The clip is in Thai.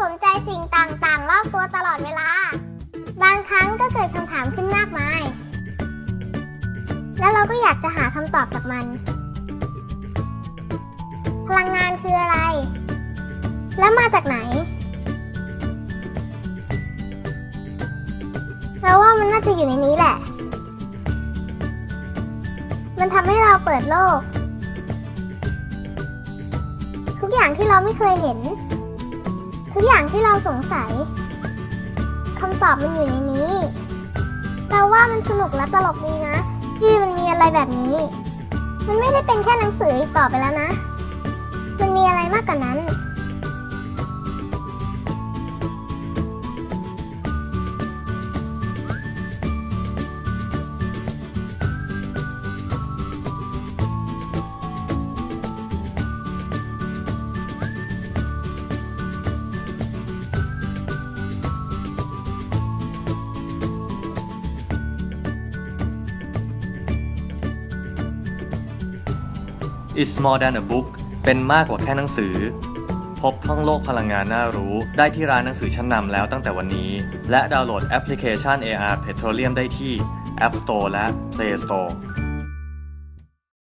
สนใจสิ่งต่างๆ รอบตัวตลอดเวลา บางครั้งก็เกิดคำถามขึ้นมากมาย แล้วเราก็อยากจะหาคำตอบจากมัน พลังงานคืออะไร และมาจากไหน เราว่ามันน่าจะอยู่ในนี้แหละ มันทำให้เราเปิดโลก ทุกอย่างที่เราไม่เคยเห็น ทุกอย่างที่เราสงสัยคำตอบมันอยู่ในนี้ เราว่ามันสนุกและตลกดีนะที่มันมีอะไรแบบนี้ มันไม่ได้เป็นแค่หนังสืออีกต่อไปแล้วนะ It's more than a book เป็นมากกว่าแค่หนังสือ พบท่องโลกพลังงานน่ารู้ได้ที่ร้านหนังสือชั้นนำแล้วตั้งแต่วันนี้ และดาวน์โหลดแอปพลิเคชัน AR Petroleum ได้ที่ App Store และ Play Store